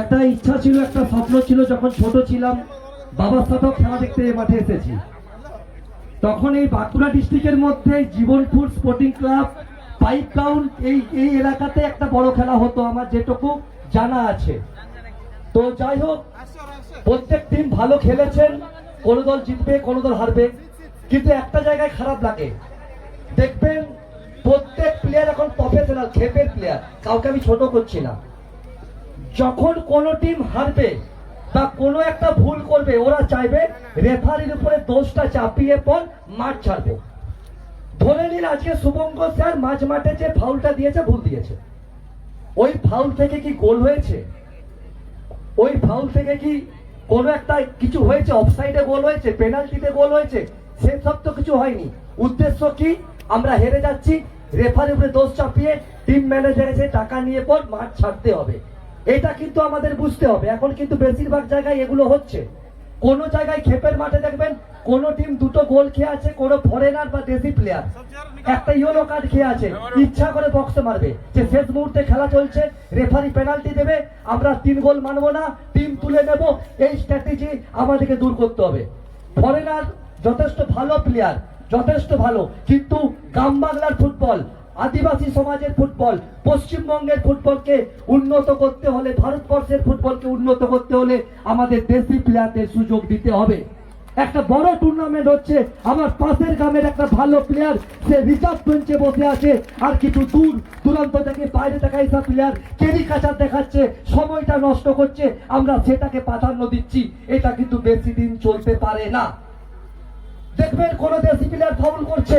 একটা ইচ্ছা ছিল, একটা স্বপ্ন ছিল, যখন ছোট ছিলাম, বাবার সাথেও খেলা দেখতে মাঠে এসেছি। তখন এই বাঁকুড়া ডিস্ট্রিক্টের মধ্যে Jibanpur sporting club, pipe ground, এই এই এলাকাতে একটা বড় খেলা হতো, আমার যেটুকু জানা আছে। তো যাই হোক, প্রত্যেক টিম ভালো খেলেছেন, কোনো দল জিতবে, কোনো দল হারবে, কিন্তু একটা জায়গায় খারাপ লাগে। দেখবেন, প্রত্যেক প্লেয়ার এখন প্রফেশনাল খেপের প্লেয়ার কাউকে আমি ছোট করছি না। যখন কোনো টিম হারবে বা কোনো একটা ভুল করবে, ওরা চাইবে রেফারির উপরে দোষটা চাপিয়ে পর মাঠ ছাড়বো। ধরে নিন আজকে শুভঙ্কর স্যার মাঝ মাঠে যে ফাউলটা দিয়েছে, ভুল দিয়েছে। ওই ফাউল থেকে কি গোল হয়েছে? ওই ফাউল থেকে কি কোনো একটা কিছু হয়েছে? অফসাইডে গোল হয়েছে পেনাল্টিতে গোল হয়েছে সেসব তো কিছু হয়নি। উদ্দেশ্য কি? আমরা হেরে যাচ্ছি রেফারির উপরে দোষ চাপিয়ে টিম ম্যানেজার এসে টাকা নিয়ে পর মাঠ ছাড়তে হবে। এটা কিন্তু আমাদের বুঝতে হবে। এখন কিন্তু বেশিরভাগ জায়গায় এগুলো হচ্ছে। কোন জায়গায় খেপের মাঠে দেখবেন, কোন টিম দুটো গোল খেয়ে আছে, কোন ফরেনার বা দেশি প্লেয়ার একটা ইয়েলো কার্ড খেয়ে আছে। ইচ্ছা করে বক্সে মারবে। যে শেষ মুহূর্তে খেলা চলছে রেফারি পেনাল্টি দেবে, আমরা তিন গোল মানবো না টিম তুলে নেব, এই স্ট্র্যাটেজি আমাদেরকে দূর করতে হবে। ফরেনার যথেষ্ট ভালো প্লেয়ার যথেষ্ট ভালো, কিন্তু গ্রাম বাংলার ফুটবল আদিবাসী সমাজের ফুটবল, পশ্চিমবঙ্গের ফুটবলকে উন্নত করতে হলে, ভারতবর্ষের ফুটবলকে উন্নত করতে হলে আমাদের দেশি প্লেয়ারদের সুযোগ দিতে হবে। একটা বড় টুর্নামেন্ট হচ্ছে, আমার পাশের গ্রামের একটা ভালো প্লেয়ার সে রিজার্ভ বেঞ্চে বসে আছে, আর কিছু দূর দূরান্ত থেকে বাইরে দেখা এইসব প্লেয়ার কেরি কাচার দেখাচ্ছে, সময়টা নষ্ট করছে, আমরা সেটাকে প্রাধান্য দিচ্ছি, এটা কিন্তু বেশি দিন চলতে পারে না। দেখবেন কোন দেশি প্লেয়ার ফাউল করছে,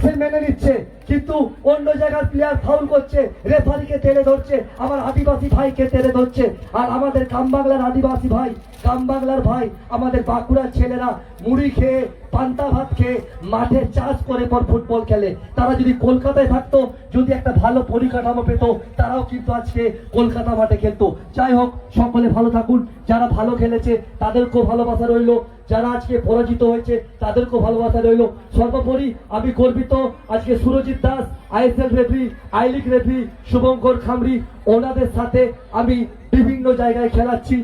সে মেনে নিচ্ছে। কিন্তু অন্য জায়গার প্লেয়ার ফাউল করছে রেফারিকে টেনে ধরছে, আমার আদিবাসী ভাইকে টেনে ধরছে। আর আমাদের গ্রাম বাংলার আদিবাসী ভাই গ্রাম বাংলার ভাই, আমাদের বাঁকুড়ার ছেলেরা মুড়ি খেয়ে, পান্তা ভাত খেয়ে মাঠে চাষ করে পর ফুটবল খেলে। তারা যদি কলকাতায় থাকতো, যদি একটা ভালো পরিকাঠামো পেত, তারাও কিন্তু আজকে কলকাতা মাঠে খেলতো। যাই হোক, সকলে ভালো থাকুন। যারা ভালো খেলেছে, তাদেরকেও ভালোবাসা রইল। যারা আজকে পরাজিত হয়েছে, তাদেরকেও ভালোবাসা রইল। সর্বোপরি আমি গর্বিত, আজকে Surajit Das ISL referee I league referee Subhankar Khamri ওনাদের সাথে আমি বিভিন্ন জায়গায় খেলাচ্ছি।